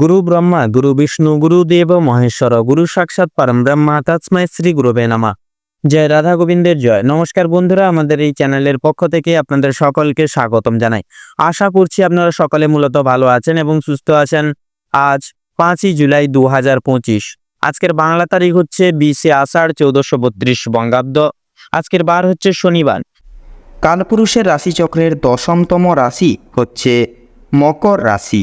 গুরু ব্রহ্মা গুরু বিষ্ণু গুরুদেব মহেশ্বর গুরু সাক্ষাৎ পরম ব্রহ্মা তৎস্মৈ শ্রী গুরুবে নামা জয় রাধা গোবিন্দের জয় নমস্কার বন্ধুরা, আমাদের এই চ্যানেলের পক্ষ থেকে আপনাদের সকলকে স্বাগতম জানাই। আশা করছি আপনারা সকলে মূলত ভালো আছেন এবং সুস্থ আছেন। আজ পাঁচই জুলাই দু হাজার পঁচিশ। আজকের বাংলা তারিখ হচ্ছে বিশে আষাঢ় চৌদ্দশো বত্রিশ বঙ্গাব্দ। আজকের বার হচ্ছে শনিবার। কালপুরুষের রাশিচক্রের দশমতম রাশি হচ্ছে মকর রাশি।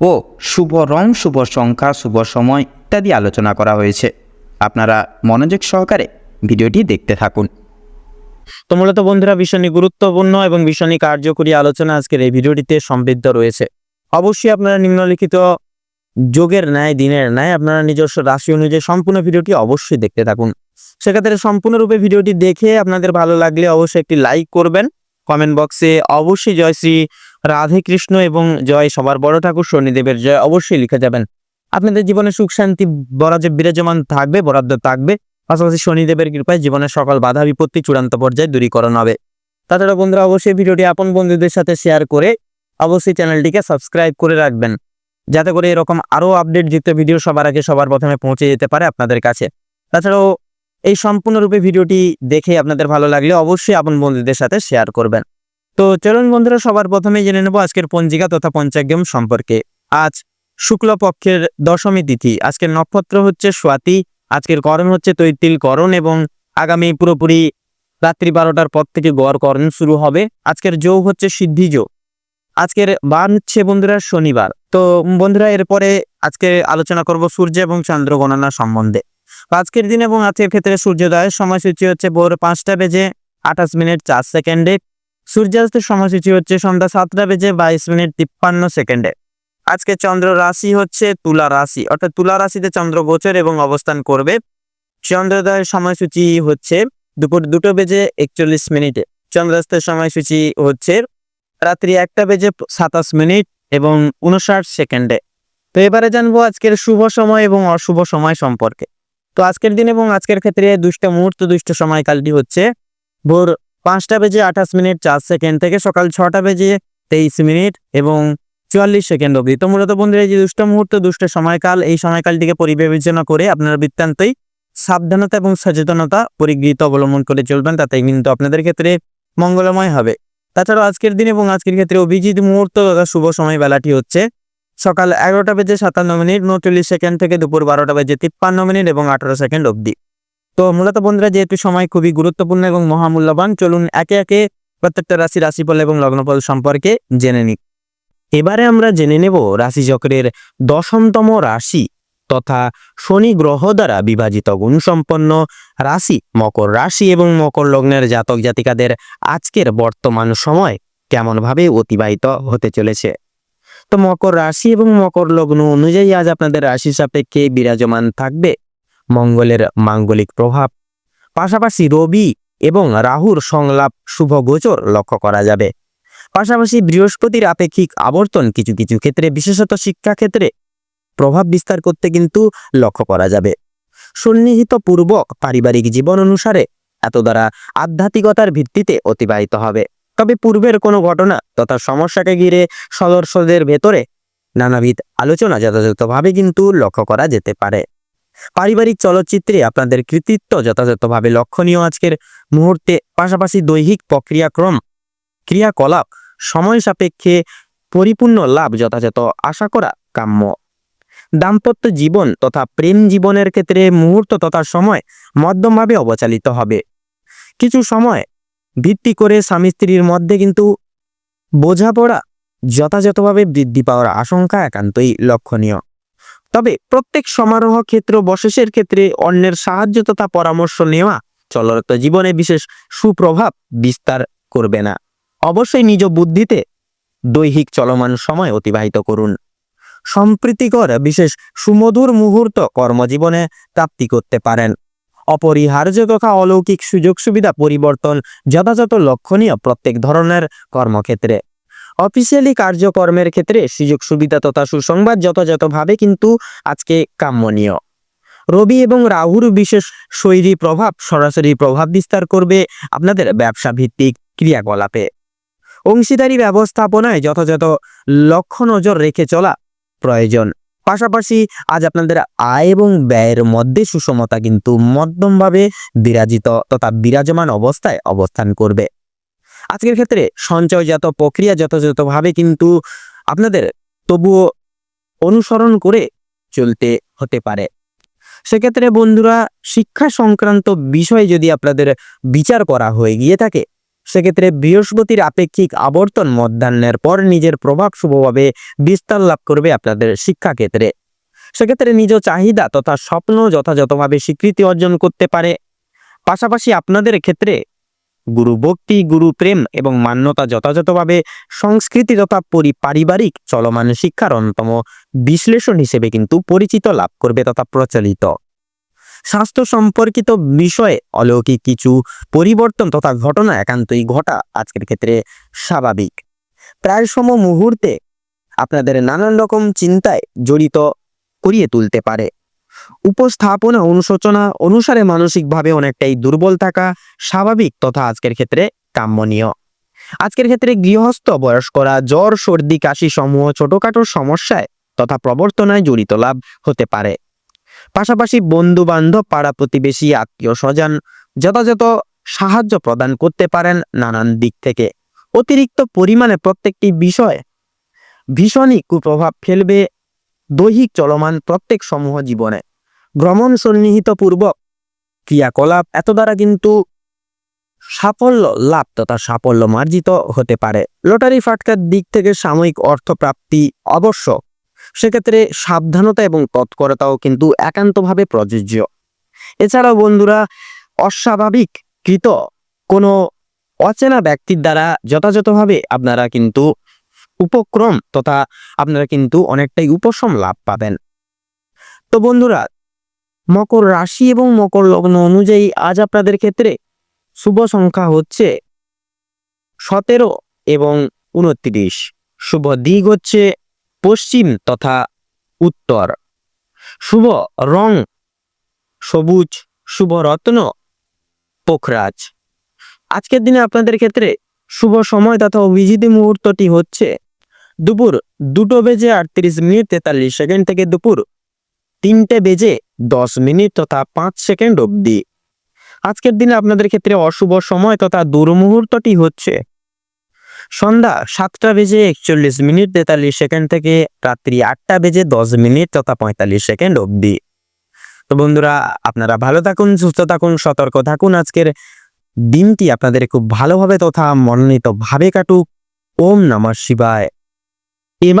ও শুভ রং, শুভ সংখ্যা, শুভ সময় ইত্যাদি আলোচনা করা হয়েছে। আপনারা মনোযোগ সহকারে ভিডিওটি দেখতে থাকুন। তো মূলত বন্ধুরা, ভীষণই গুরুত্বপূর্ণ এবং ভীষণই কার্যকরী আলোচনা আজকের এই ভিডিওটিতে সমৃদ্ধ রয়েছে। অবশ্যই আপনারা নিম্নলিখিত যোগের ন্যায়, দিনের ন্যায় আপনারা নিজস্ব রাশি অনুযায়ী সম্পূর্ণ ভিডিওটি অবশ্যই দেখতে থাকুন। সেক্ষেত্রে সম্পূর্ণরূপে ভিডিওটি দেখে আপনাদের ভালো লাগলে অবশ্যই একটি লাইক করবেন। কমেন্ট বক্সে অবশ্যই জয় শ্রী রাধে কৃষ্ণ এবং জয় সবার বড় ঠাকুর শনিদেবের জয় অবশ্যই লিখে যাবেন। আপনাদের জীবনে সুখ, শান্তি বরাজে বিরাজমান থাকবে, বরাদ্দ থাকবে। পাশাপাশি শনিদেবের কৃপায় জীবনের সকল বাধা, বিপত্তি চূড়ান্ত পর্যায়ে দূরীকরণ হবে। তাছাড়া বন্ধুরা, অবশ্যই ভিডিওটি আপন বন্ধুদের সাথে শেয়ার করে অবশ্যই চ্যানেলটিকে সাবস্ক্রাইব করে রাখবেন। যাতে করে এরকম আরও আপডেট যুক্ত ভিডিও সবার আগে সবার প্রথমে পৌঁছে যেতে পারে আপনাদের কাছে। তাছাড়াও এই সম্পূর্ণরূপে ভিডিওটি দেখে আপনাদের ভালো লাগলে অবশ্যই আপন বন্ধুদের সাথে শেয়ার করবেন। তো চলুন বন্ধুরা, সবার প্রথমে জেনে নেব আজকের পঞ্জিকা তথা পঞ্চাগ্যম সম্পর্কে। আজ শুক্লপক্ষের দশমী তিথি, আজকের নক্ষত্র হচ্ছে স্বাতি, আজকের করণ হচ্ছে তৈতিল করণ এবং আগামী পুরোপুরি রাত্রি বারোটার পর থেকে গড় করণ শুরু হবে। আজকের যোগ হচ্ছে সিদ্ধি যোগ। আজকের বার হচ্ছে বন্ধুরা শনিবার। তো বন্ধুরা, এরপরে আজকে আলোচনা করব সূর্য এবং চন্দ্র গণনা সম্বন্ধে। আজকের দিন এবং আজকের ক্ষেত্রে সূর্যোদয়ের সময়সূচি হচ্ছে ভোর পাঁচটা বেজে আঠাশ মিনিট চার সেকেন্ডে। সূর্যাস্তের সময়সূচি হচ্ছে সন্ধ্যা সাতটা বেজে বাইশ মিনিট তিপ্পান্ন সেকেন্ডে। আজকে চন্দ্র রাশি হচ্ছে তুলা রাশি, অর্থাৎ তুলা রাশিতে চন্দ্র গোচর এবং অবস্থান করবে। চন্দ্রোদয়ের সময়সূচি হচ্ছে দুপুর দুটো বেজে একচল্লিশ মিনিটে। চন্দ্রাস্তের সময়সূচি হচ্ছে রাত্রি একটা বেজে সাতাশ মিনিট এবং উনষাট সেকেন্ডে। তো এবারে জানব আজকের শুভ সময় এবং অশুভ সময় সম্পর্কে। তো আজকের দিন এবং আজকের ক্ষেত্রে দুষ্ট মুহূর্ত, দুষ্ট সময়কালটি হচ্ছে ভোর পাঁচটা বেজে আঠাশ মিনিট চার সেকেন্ড থেকে সকাল ছটা বেজে তেইশ মিনিট এবং চুয়াল্লিশ সেকেন্ড অবধি। তো মূলত বন্ধুরা, এই যে দুষ্ট মুহূর্ত, দুষ্ট সময়কাল, এই সময়কালটিকে পরিবিবেচনা করে আপনারা বৃত্তান্তই সাবধানতা এবং সচেতনতা পরিগৃহীত অবলম্বন করে চলবেন তাতে কিন্তু আপনাদের ক্ষেত্রে মঙ্গলময় হবে। তাছাড়াও আজকের দিন এবং আজকের ক্ষেত্রে অভিজিৎ মুহূর্ত তথা শুভ সময় বেলাটি হচ্ছে সকাল এগারোটা বেজে সাতান্ন মিনিট, উনচল্লিশ সেকেন্ড থেকে দুপুর বারোটা বেজে তিপ্পান্ন মিনিট এবং আঠারো সেকেন্ড অবধি। তো মূলত বন্ধুরা, যেহেতু সময় খুবই গুরুত্বপূর্ণ এবং মহামূল্যবান, চলুন একে একে প্রত্যেকটা রাশি, রাশিফল এবং লগ্নফল সম্পর্কে জেনে নিই। এবারে আমরা জেনে নেব রাশিচক্রের দশমতম রাশি তথা শনি গ্রহ দ্বারা বিভাজিত গুণসম্পন্ন রাশি, মকর রাশি এবং মকর লগ্নের জাতক জাতিকাদের আজকের বর্তমান সময় কেমনভাবে অতিবাহিত হতে চলেছে। তো মকর রাশি এবং মকর লগ্ন অনুযায়ী আজ আপনাদের রাশি সাপেক্ষে বিরাজমান থাকবে। মঙ্গলের মাঙ্গলিক প্রভাব। পাশাপাশি রবি এবং রাহুর সংলাপ শুভ গোচর লক্ষ্য করা যাবে। পাশাপাশি বৃহস্পতির আপেক্ষিক আবর্তন কিছু কিছু ক্ষেত্রে, বিশেষত শিক্ষা ক্ষেত্রে প্রভাব বিস্তার করতে কিন্তু লক্ষ্য করা যাবে। সন্নিহিত পূর্বক পারিবারিক জীবন অনুসারে এত দ্বারা আধ্যাত্মিকতার ভিত্তিতে অতিবাহিত হবে। তবে পূর্বের কোনো ঘটনা তথা সমস্যাকে ঘিরে সদস্যদের ভেতরে নানাবিধ আলোচনা যথাযথভাবে কিন্তু লক্ষ্য করা যেতে পারে। পারিবারিক চলচ্চিত্রে আপনাদের কৃতিত্ব যথাযথভাবে লক্ষণীয় আজকের মুহূর্তে, পাশাপাশি দৈহিক প্রক্রিয়াক্রম, ক্রিয়াকলাপ, সময় সাপেক্ষে পরিপূর্ণ লাভ যথাযথ আশা করা কাম্য। দাম্পত্য জীবন তথা প্রেম জীবনের ক্ষেত্রে মুহূর্ত তথা সময় মধ্যমভাবে অবচালিত হবে। কিছু সময় ভিত্তি করে স্বামী স্ত্রীর মধ্যে কিন্তু বোঝাপড়া যথাযথভাবে বৃদ্ধি পাওয়ার আশঙ্কা একান্তই লক্ষণীয়। তবে প্রত্যেক সমারোহ ক্ষেত্র বশেষের ক্ষেত্রে অন্যের সাহায্য তথা পরামর্শ নেওয়া চলরত জীবনে বিশেষ সুপ্রভাব বিস্তার করবে না। অবশ্যই নিজ বুদ্ধিতে দৈহিক চলমান সময় অতিবাহিত করুন। সম্প্রীতিকর বিশেষ সুমধুর মুহূর্ত কর্মজীবনে প্রাপ্তি করতে পারেন। অপরিহার্য তথা অলৌকিক সুযোগ সুবিধা পরিবর্তন যথাযথ লক্ষণীয় প্রত্যেক ধরনের কর্মক্ষেত্রে। অফিসিয়ালি কার্যকর্মের ক্ষেত্রে সুযোগ সুবিধা তথা সুসংবাদ যথাযথভাবে কিন্তু আজকে কাম্যনীয়। রবি এবং রাহুর বিশেষ শৈলী প্রভাব সরাসরি প্রভাব বিস্তার করবে আপনাদের ব্যবসা ভিত্তিক ক্রিয়াকলাপে। অংশীদারি ব্যবস্থাপনায় যথাযথ লক্ষ্য নজর রেখে চলা প্রয়োজন। পাশাপাশি আজ আপনাদের আয় এবং ব্যয়ের মধ্যে সুষমতা কিন্তু মধ্যমভাবে বিরাজিত তথা বিরাজমান অবস্থায় অবস্থান করবে। আজকের ক্ষেত্রে সঞ্চয়জাত প্রক্রিয়া যথাযথভাবে কিন্তু আপনাদের তবুও অনুসরণ করে চলতে হতে পারে। সেক্ষেত্রে বন্ধুরা, শিক্ষা সংক্রান্ত বিষয়ে যদি আপনাদের বিচার করা হয়ে গিয়ে থাকে, সেক্ষেত্রে বৃহস্পতির আপেক্ষিক আবর্তন মধ্যাহ্নের পর নিজের প্রভাব শুভভাবে বিস্তার লাভ করবে আপনাদের শিক্ষাক্ষেত্রে সেক্ষেত্রে নিজ চাহিদা তথা স্বপ্ন যথাযথভাবে স্বীকৃতি অর্জন করতে পারে। পাশাপাশি আপনাদের ক্ষেত্রে গুরু ভক্তি, গুরু প্রেম এবং মান্যতা যথাযথভাবে সংস্কৃতি তথা পরি পারিবারিক চলমান শিক্ষার অন্যতম বিশ্লেষণ হিসেবে কিন্তু পরিচিত লাভ করবে তথা প্রচলিত। স্বাস্থ্য সম্পর্কিত বিষয়ে অলৌকিক কিছু পরিবর্তন তথা ঘটনা একান্তই ঘটা আজকের ক্ষেত্রে স্বাভাবিক। প্রায় সম মুহূর্তে আপনাদের নানান রকম চিন্তায় জড়িত করিয়ে তুলতে পারে। উপস্থাপনা অনুশোচনা অনুসারে মানসিকভাবে অনেকটাই দুর্বল থাকা স্বাভাবিক তথা আজকের ক্ষেত্রে কাম্যনীয় আজকের ক্ষেত্রে গৃহস্থ, বয়স্করা জ্বর, সর্দি কাশি সমূহ ছোটখাটো সমস্যায় তথা প্রবর্তনায় জড়িত লাভ হতে পারে। পাশাপাশি বন্ধু বান্ধব পাড়া প্রতিবেশী, আত্মীয় স্বজন যথাযথ সাহায্য প্রদান করতে পারেন নানান দিক থেকে। অতিরিক্ত পরিমাণে প্রত্যেকটি বিষয় ভীষণই কুপ্রভাব ফেলবে দৈহিক চলমান প্রত্যেক সমূহ জীবনে। ভ্রমণ সন্নিহিত পূর্বক ক্রিয়াকলাপ এত দ্বারা কিন্তু সাফল্য লাভ তথা সাফল্য মার্জিত হতে পারে। লটারি ফাটকার দিক থেকে সাময়িক অর্থপ্রাপ্তি আবশ্যক সেক্ষেত্রে সাবধানতা এবং তৎপরতাও কিন্তু একান্তভাবে প্রযোজ্য। এছাড়াও বন্ধুরা, অস্বাভাবিক কৃত কোনো অচেনা ব্যক্তির দ্বারা যথাযথভাবে আপনারা কিন্তু উপক্রম তথা আপনারা কিন্তু অনেকটাই উপশম লাভ পাবেন। তো বন্ধুরা মকর রাশি এবং মকর লগ্ন অনুযায়ী আজ আপনাদের ক্ষেত্রে শুভ সংখ্যা হচ্ছে সতেরো এবং উনত্রিশ। শুভ দিক হচ্ছে পশ্চিম তথা উত্তর। শুভ রং সবুজ, শুভ রত্ন, পোখরাজ। আজকের দিনে আপনাদের ক্ষেত্রে শুভ সময় তথা অভিজিৎ মুহূর্তটি হচ্ছে দুপুর দুটো বেজে আটত্রিশ মিনিট তেতাল্লিশ সেকেন্ড থেকে দুপুর তিনটে বেজে দশ মিনিট তথা পাঁচ সেকেন্ড অবধি। আজকের দিনে আপনাদের ক্ষেত্রে অশুভ সময় তথা দুর্মুহূর্তটি হচ্ছে সন্ধ্যা সাতটা বেজে একচল্লিশ মিনিট তেতাল্লিশ সেকেন্ড থেকে রাত্রি আটটা বেজে দশ মিনিট তথা পঁয়তাল্লিশ সেকেন্ড অবধি। তো বন্ধুরা, আপনারা ভালো থাকুন, সুস্থ থাকুন, সতর্ক থাকুন। আজকের দিনটি আপনাদের খুব ভালোভাবে তথা মনোনীত ভাবে কাটুক। ওম নমঃ শিবায়। এবার